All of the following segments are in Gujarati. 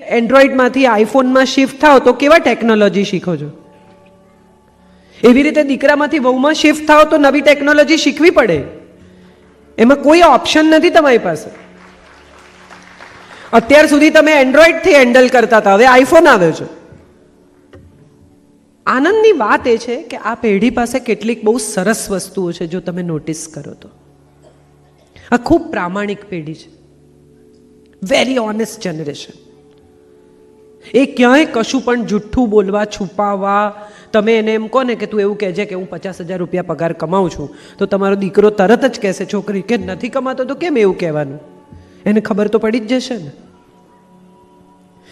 એન્ડ્રોઈડમાંથી આઈફોનમાં શિફ્ટ થાવ તો કેવા ટેકનોલોજી શીખો છો? એવી રીતે દીકરામાંથી વહુમાં શિફ્ટ થાવ તો નવી ટેકનોલોજી શીખવી પડે. એમાં કોઈ ઓપ્શન નથી તમારી પાસે. અત્યાર સુધી તમે એન્ડ્રોઈડથી હેન્ડલ કરતા હતા, હવે આઈફોન આવ્યો છે. આનંદની વાત એ છે કે આ પેઢી પાસે કેટલીક બહુ સરસ વસ્તુઓ છે જો તમે નોટિસ કરો તો. આ ખૂબ પ્રામાણિક પેઢી છે. વેરી ઓનેસ્ટ જનરેશન એ ક્યાંય કશું પણ જુઠ્ઠું બોલવા, છુપાવવા. તમે એને એમ કહો ને કે તું એવું કહેજે કે હું પચાસ હજાર રૂપિયા પગાર કમાઉં છું, તો તમારો દીકરો તરત જ કહેશે, છોકરી, કે નથી કમાતો, તો કેમ એવું કહેવાનું? એને ખબર તો પડી જ જશે ને.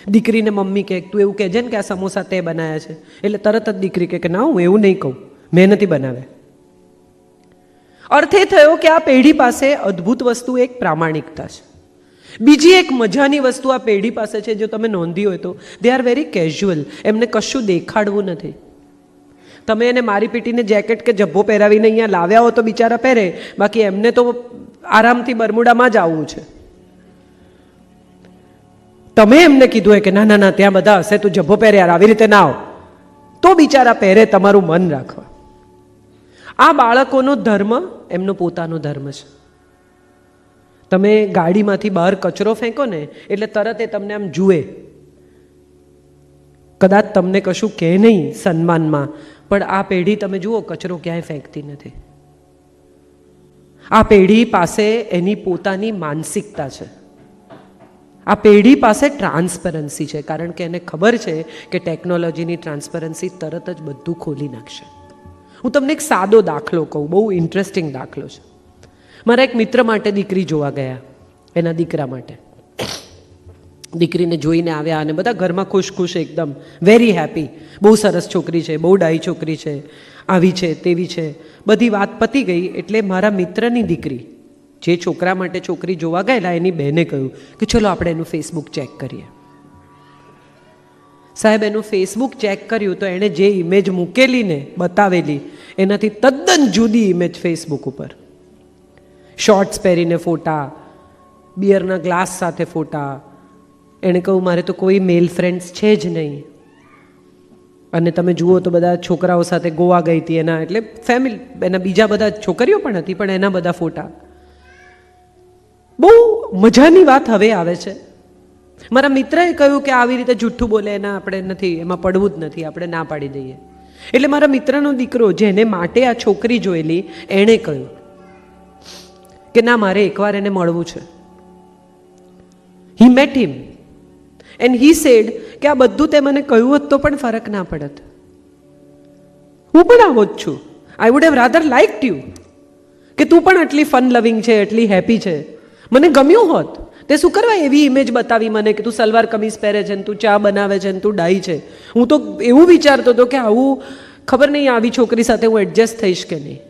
દીકરીને મમ્મી કહે, તું એવું કહેજે ને કે આ સમોસા તે બનાવ્યા છે. એટલે તરત જ દીકરી કે, ના, હું એવું નહીં કહું. મેં નથી બનાવ્યા. અર્થ એ થયો કે આ પેઢી પાસે અદ્ભુત વસ્તુ એક પ્રામાણિકતા છે. બીજી એક મજાની વસ્તુ આ પેઢી પાસે છે, જો તમે નોંધી હોય તો. દે આર વેરી કેઝ્યુઅલ એમને કશું દેખાડવું નથી. તમે એને મારી પીટીને જેકેટ કે જબ્બો પહેરાવીને અહીંયા લાવ્યા હો તો બિચારા પહેરે. બાકી એમને તો આરામથી બરમુડામાં જ આવવું છે. તમે એમને કીધું હોય કે ના ના ના, ત્યાં બધા હશે, તું જબ્બો પહેરે યાર, આવી રીતે ના આવ. તો બિચારા પહેરે, તમારું મન રાખવા. આ બાળકોનો ધર્મ એમનો પોતાનો ધર્મ છે. તમે ગાડીમાંથી બહાર કચરો ફેંકો ને, એટલે તરત એ તમને આમ જુએ. કદાચ તમને કશું કહે નહીં સન્માનમાં, પણ આ પેઢી તમે જુઓ, કચરો ક્યાંય ફેંકતી નથી. આ પેઢી પાસે એની પોતાની માનસિકતા છે. આ પેઢી પાસે ટ્રાન્સપરન્સી છે, કારણ કે એને ખબર છે કે ટેકનોલોજીની ટ્રાન્સપરન્સી તરત જ બધું ખોલી નાખશે. હું તમને એક સાદો દાખલો કહું, બહુ ઇન્ટરેસ્ટિંગ દાખલો છે. મારા એક મિત્ર માટે દીકરી જોવા ગયા, એના દીકરા માટે. દીકરીને જોઈને આવ્યા અને બધા ઘરમાં ખુશ ખુશ એકદમ વેરી હેપી બહુ સરસ છોકરી છે, બહુ ડાઈ છોકરી છે, આવી છે, તેવી છે. બધી વાત પતી ગઈ એટલે મારા મિત્રની દીકરી, જે છોકરા માટે છોકરી જોવા ગયેલા, એની બહેને કહ્યું કે ચલો આપણે એનું ફેસબુક ચેક કરીએ. સાહેબ, એનું ફેસબુક ચેક કર્યું તો એણે જે ઇમેજ મૂકેલી ને બતાવેલી, એનાથી તદ્દન જુદી ઇમેજ ફેસબુક ઉપર. શોર્ટ્સ પહેરીને ફોટા બિયરના ગ્લાસ સાથે ફોટા. એણે કહ્યું મારે તો કોઈ મેલ ફ્રેન્ડ્સ છે જ નહીં. અને તમે જુઓ તો બધા છોકરાઓ સાથે ગોવા ગઈ હતી એના, એટલે ફેમિલી એના બીજા બધા છોકરીઓ પણ હતી, પણ એના બધા ફોટા. બહુ મજાની વાત હવે આવે છે. મારા મિત્રએ કહ્યું કે આવી રીતે જુઠ્ઠું બોલે એના આપણે નથી, એમાં પડવું જ નથી, આપણે ના પાડી દઈએ. એટલે મારા મિત્રનો દીકરો, જેને માટે આ છોકરી જોયેલી, એણે કહ્યું કે ના, મારે એકવાર એને મળવું છે. He met him and he said કે આ બધું તે મને કહ્યું હોત તો પણ ફરક ના પડત. હું પણ આવો જ છું. I would have rather like you કે તું પણ આટલી ફન લવિંગ છે એટલી હેપી છે. મને ગમ્યું હોત. તે શું કરવા એવી ઇમેજ બતાવી મને કે તું સલવાર કમીઝ પહેરે છે ને તું ચા બનાવે છે ને તું ડાઈ છે. હું તો એવું વિચારતો હતો કે આવું ખબર નહીં આવી છોકરી સાથે હું એડજસ્ટ થઈશ કે નહીં.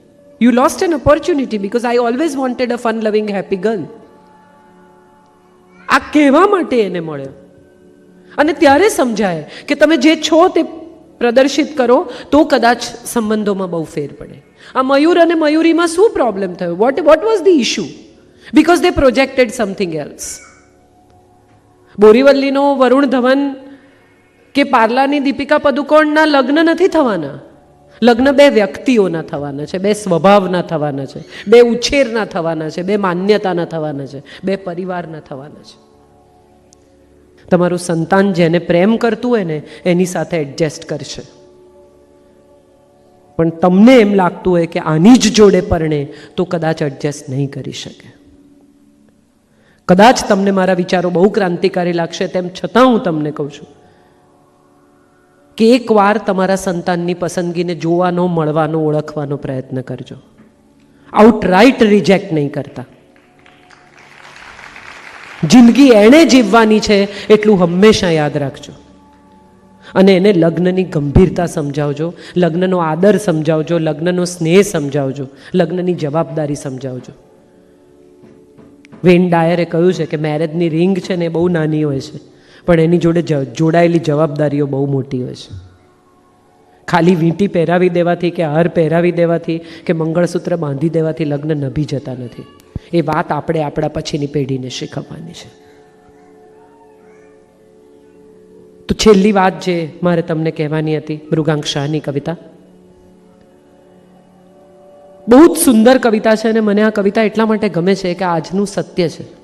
You lost an opportunity because I always wanted a fun loving happy girl આ કહેવા માટે એને મળ્યો. અને ત્યારે સમજાય કે તમે જે છો તે પ્રદર્શિત કરો, તો કદાચ સંબંધોમાં બહુ ફેર પડે. આ મયુર અને મયુરીમાં શું પ્રોબ્લેમ થયો? What what was the issue because they projected something else બોરીવલ્લીનો Varun Dhawan કે પાર્લાની દીપિકા પદુકોણના લગ્ન નથી થવાના? લગ્ન બે વ્યક્તિઓના થવાના છે, બે સ્વભાવના થવાના છે, બે ઉછેરના થવાના છે, બે માન્યતાના થવાના છે, બે પરિવારના થવાના છે. તમારું સંતાન જેને પ્રેમ કરતું હોય ને, એની સાથે એડજસ્ટ કરશે. પણ તમને એમ લાગતું હોય કે આની જ જોડે પરણે તો કદાચ એડજસ્ટ નહીં કરી શકે. કદાચ તમને મારા વિચારો બહુ ક્રાંતિકારી લાગશે તેમ છતાં હું તમને કહું છું. કે એકવાર તમારા સંતાનની પસંદગીને જોવાનો, મળવાનો, ઓળખવાનો પ્રયત્ન કરજો. આઉટરાઇટ રિજેક્ટ નહીં કરતા. જિંદગી એણે જીવવાની છે એટલું હંમેશા યાદ રાખજો. અને એને લગ્નની ગંભીરતા સમજાવજો, લગ્નનો આદર સમજાવજો, લગ્નનો સ્નેહ સમજાવજો, લગ્નની જવાબદારી સમજાવજો. વેન ડાયરે કહ્યું છે કે મેરેજની રિંગ છે ને એ બહુ નાની હોય છે. પણ એની જોડે જોડાયેલી જવાબદારીઓ બહુ મોટી હોય છે. ખાલી વીંટી પહેરાવી દેવાથી કે હાર પહેરાવી દેવાથી કે મંગળસૂત્ર બાંધી દેવાથી લગ્ન નભી જતા નથી. એ વાત આપણે આપણા પછીની પેઢીને શીખવવાની છે. તો છેલ્લી વાત જે મારે તમને કહેવાની હતી, મૃગાંક શાહની કવિતા. બહુ જ સુંદર કવિતા છે અને મને આ કવિતા એટલા માટે ગમે છે કે આજનું સત્ય છે.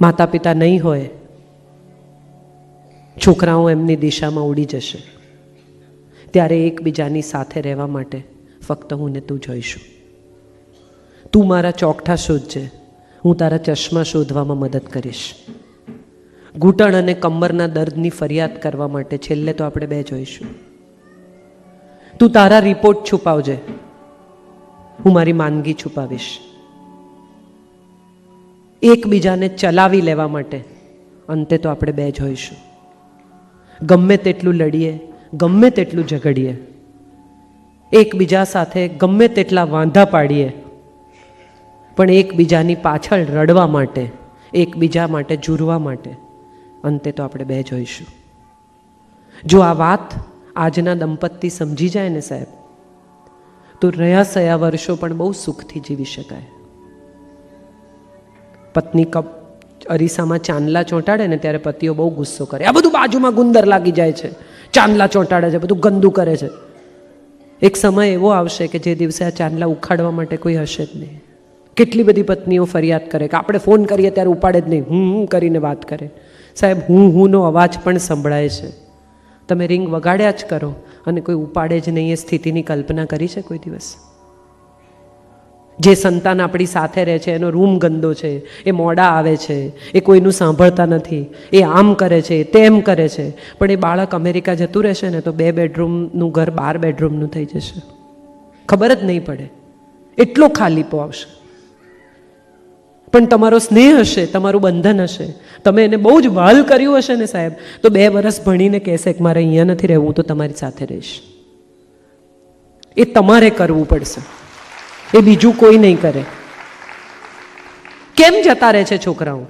માતા પિતા નહીં હોય, છોકરાઓ એમની દિશામાં ઉડી જશે. ત્યારે એકબીજાની સાથે રહેવા માટે ફક્ત હું ને તું જોઈશું. તું મારા ચોકઠા શોધજે, હું તારા ચશ્મા શોધવામાં મદદ કરીશ. ઘૂંટણ અને કમરના દર્દની ફરિયાદ કરવા માટે છેલ્લે તો આપણે બે જોઈશું. તું તારા રિપોર્ટ છુપાવજે, હું મારી માંદગી છુપાવીશ. એકબીજાને ચલાવી લેવા માટે. અંતે તો આપણે બે જોઈશું ગમે તેટલું લડીએ, ગમે તેટલું ઝઘડીએ, એકબીજા સાથે ગમે તેટલા વાંધા પાડીએ, પણ એકબીજાની પાછળ રડવા માટે, એકબીજા માટે જુરવા માટે, અંતે તો આપણે બે જોઈશું જો આ વાત આજના દંપતી સમજી જાય ને સાહેબ, તો રહ્યા સયા વર્ષો પણ બહુ સુખથી જીવી શકાય. પત્ની કપ અરીસામાં ચાંદલા ચોંટાડે ને ત્યારે પતિઓ બહુ ગુસ્સો કરે. આ બધું બાજુમાં ગુંદર લાગી જાય છે. ચાંદલા ચોંટાડે છે, બધું ગંદુ કરે છે. એક સમય એવો આવશે કે જે દિવસે આ ચાંદલા ઉખાડવા માટે કોઈ હશે જ નહીં. કેટલી બધી પત્નીઓ ફરિયાદ કરે કે આપણે ફોન કરીએ ત્યારે ઉપાડે જ નહીં. હું હું કરીને વાત કરે. સાહેબ, હું, હુંનો અવાજ પણ સંભળાય છે. તમે રિંગ વગાડ્યા જ કરો અને કોઈ ઉપાડે જ નહીં એ સ્થિતિની કલ્પના કરી છે કોઈ દિવસ? જે સંતાન આપણી સાથે રહે છે, એનો રૂમ ગંદો છે, એ મોડા આવે છે, એ કોઈનું સાંભળતા નથી, એ આમ કરે છે તેમ કરે છે. પણ એ બાળક અમેરિકા જતું રહેશે ને તો બે બેડરૂમનું ઘર બાર બેડરૂમનું થઈ જશે. ખબર જ નહીં પડે. એટલો ખાલીપો આવશે પણ તમારો સ્નેહ હશે, તમારું બંધન હશે. તમે એને બહુ જ વાલ કર્યું હશે ને સાહેબ, તો બે વર્ષ ભણીને કહેશે કે મારે અહીંયા નથી રહેવું તો તમારી સાથે રહીશ. એ તમારે કરવું પડશે. એ બીજું કોઈ નહીં કરે. કેમ જતા રહે છે છોકરાઓ?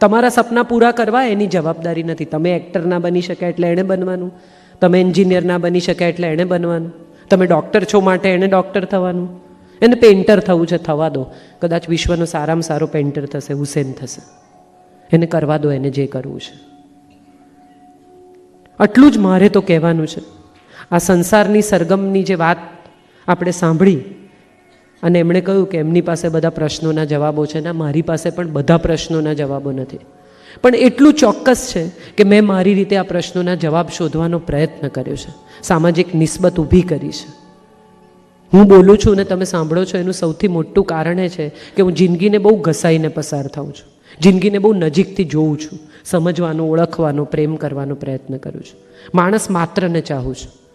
તમારા સપના પૂરા કરવા એની જવાબદારી નથી. તમે એક્ટર ના બની શક્યા એટલે એણે બનવાનું. તમે એન્જિનિયર ના બની શક્યા એટલે એણે બનવાનું. તમે ડૉક્ટર છો માટે એણે ડૉક્ટર થવાનું. એને પેઇન્ટર થવું છે, થવા દો. કદાચ વિશ્વનો સારામાં સારો પેઇન્ટર થશે, હુસેન થશે. એને કરવા દો, એને જે કરવું છે. આટલું જ મારે તો કહેવાનું છે. આ સંસારની સરગમની જે વાત આપણે સાંભળી. અને એમણે કહ્યું કે એમની પાસે બધા પ્રશ્નોના જવાબો છે ના મારી પાસે પણ બધા પ્રશ્નોના જવાબો નથી. પણ એટલું ચોક્કસ છે કે મેં મારી રીતે આ પ્રશ્નોના જવાબ શોધવાનો પ્રયત્ન કર્યો છે. સામાજિક નિસ્બત ઊભી કરી છે. હું બોલું છું ને તમે સાંભળો છો, એનું સૌથી મોટું કારણ એ છે કે હું જિંદગીને બહુ ઘસાઈને પસાર થાઉં છું. જિંદગીને બહુ નજીકથી જોઉં છું. સમજવાનો, ઓળખવાનો, પ્રેમ કરવાનો પ્રયત્ન કરું છું. માણસ માત્રને ચાહું છું.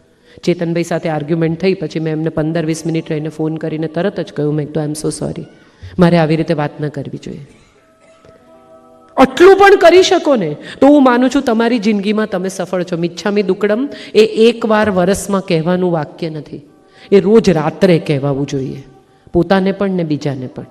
ચેતનભાઈ સાથે આર્ગ્યુમેન્ટ થઈ, પછી મેં એમને પંદર, વીસ મિનિટ રહીને ફોન કરીને તરત જ કહ્યું, મેં તો આઈ એમ સો સોરી મારે આવી રીતે વાત ન કરવી જોઈએ. આટલું પણ કરી શકો ને તો હું માનું છું તમારી જિંદગીમાં તમે સફળ છો. મિચ્છામી દુકડમ એ એકવાર વરસમાં કહેવાનું વાક્ય નથી. એ રોજ રાત્રે કહેવાવું જોઈએ. પોતાને પણ ને બીજાને પણ.